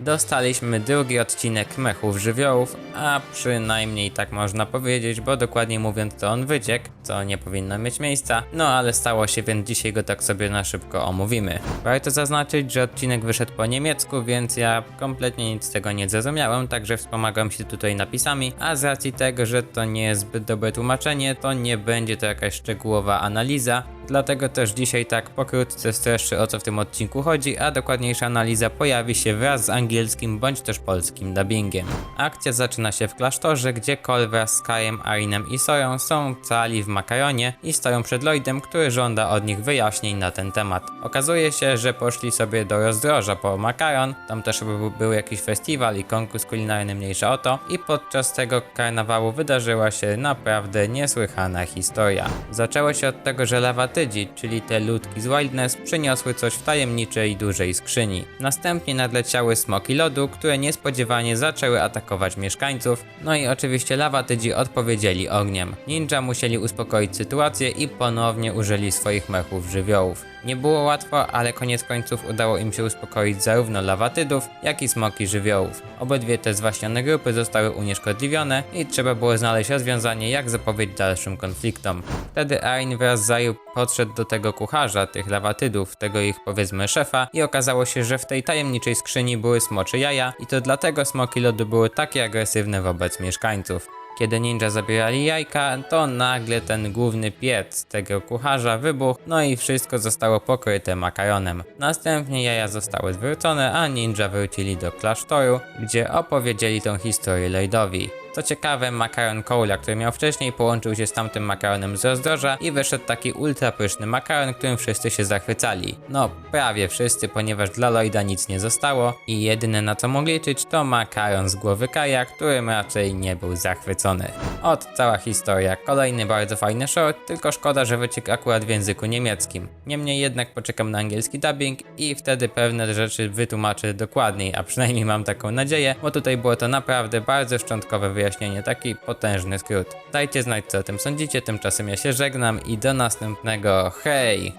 Dostaliśmy drugi odcinek Mechów Żywiołów, a przynajmniej tak można powiedzieć, bo dokładnie mówiąc to on wyciekł, co nie powinno mieć miejsca, no ale stało się, więc dzisiaj go tak sobie na szybko omówimy. Warto zaznaczyć, że odcinek wyszedł po niemiecku, więc ja kompletnie nic z tego nie zrozumiałem, także wspomagam się tutaj napisami, a z racji tego, że to nie jest zbyt dobre tłumaczenie, to nie będzie to jakaś szczegółowa analiza, Dlatego też dzisiaj tak pokrótce streszczę o co w tym odcinku chodzi, a dokładniejsza analiza pojawi się wraz z angielskim bądź też polskim dubbingiem. Akcja zaczyna się w klasztorze, gdzie Cole wraz z Kajem, Arinem i Soją są cali w Makaronie i stoją przed Lloydem, który żąda od nich wyjaśnień na ten temat. Okazuje się, że poszli sobie do rozdroża po makaron, tam też był, jakiś festiwal i konkurs kulinarny mniejsza o to i podczas tego karnawału wydarzyła się naprawdę niesłychana historia. Zaczęło się od tego, że czyli te ludki z Wildness, przyniosły coś w tajemniczej dużej skrzyni. Następnie nadleciały smoki lodu, które niespodziewanie zaczęły atakować mieszkańców, no i oczywiście lawatydzi odpowiedzieli ogniem. Ninja musieli uspokoić sytuację i ponownie użyli swoich mechów żywiołów. Nie było łatwo, ale koniec końców udało im się uspokoić zarówno lawatydów, jak i smoki żywiołów. Obydwie te zwaśnione grupy zostały unieszkodliwione i trzeba było znaleźć rozwiązanie, jak zapobiec dalszym konfliktom. Wtedy Ain wraz z Zaju podszedł do tego kucharza, tych lawatydów, tego ich powiedzmy szefa i okazało się, że w tej tajemniczej skrzyni były smocze jaja i to dlatego smoki lodu były takie agresywne wobec mieszkańców. Kiedy ninja zabierali jajka, to nagle ten główny piec tego kucharza wybuchł, no i wszystko zostało pokryte makaronem. Następnie jaja zostały zwrócone, a ninja wrócili do klasztoru, gdzie opowiedzieli tą historię Lloydowi. Co ciekawe, makaron Cola, który miał wcześniej, połączył się z tamtym makaronem z rozdroża i wyszedł taki ultra pyszny makaron, którym wszyscy się zachwycali. No, prawie wszyscy, ponieważ dla Lloyda nic nie zostało i jedyne na co mógł liczyć to makaron z głowy Kaja, którym raczej nie był zachwycony. Od cała historia. Kolejny bardzo fajny short, tylko szkoda, że wyciekł akurat w języku niemieckim. Niemniej jednak poczekam na angielski dubbing i wtedy pewne rzeczy wytłumaczę dokładniej, a przynajmniej mam taką nadzieję, bo tutaj było to naprawdę bardzo szczątkowe wyjaśnienie, taki potężny skrót. Dajcie znać co o tym sądzicie, tymczasem ja się żegnam i do następnego. Hej!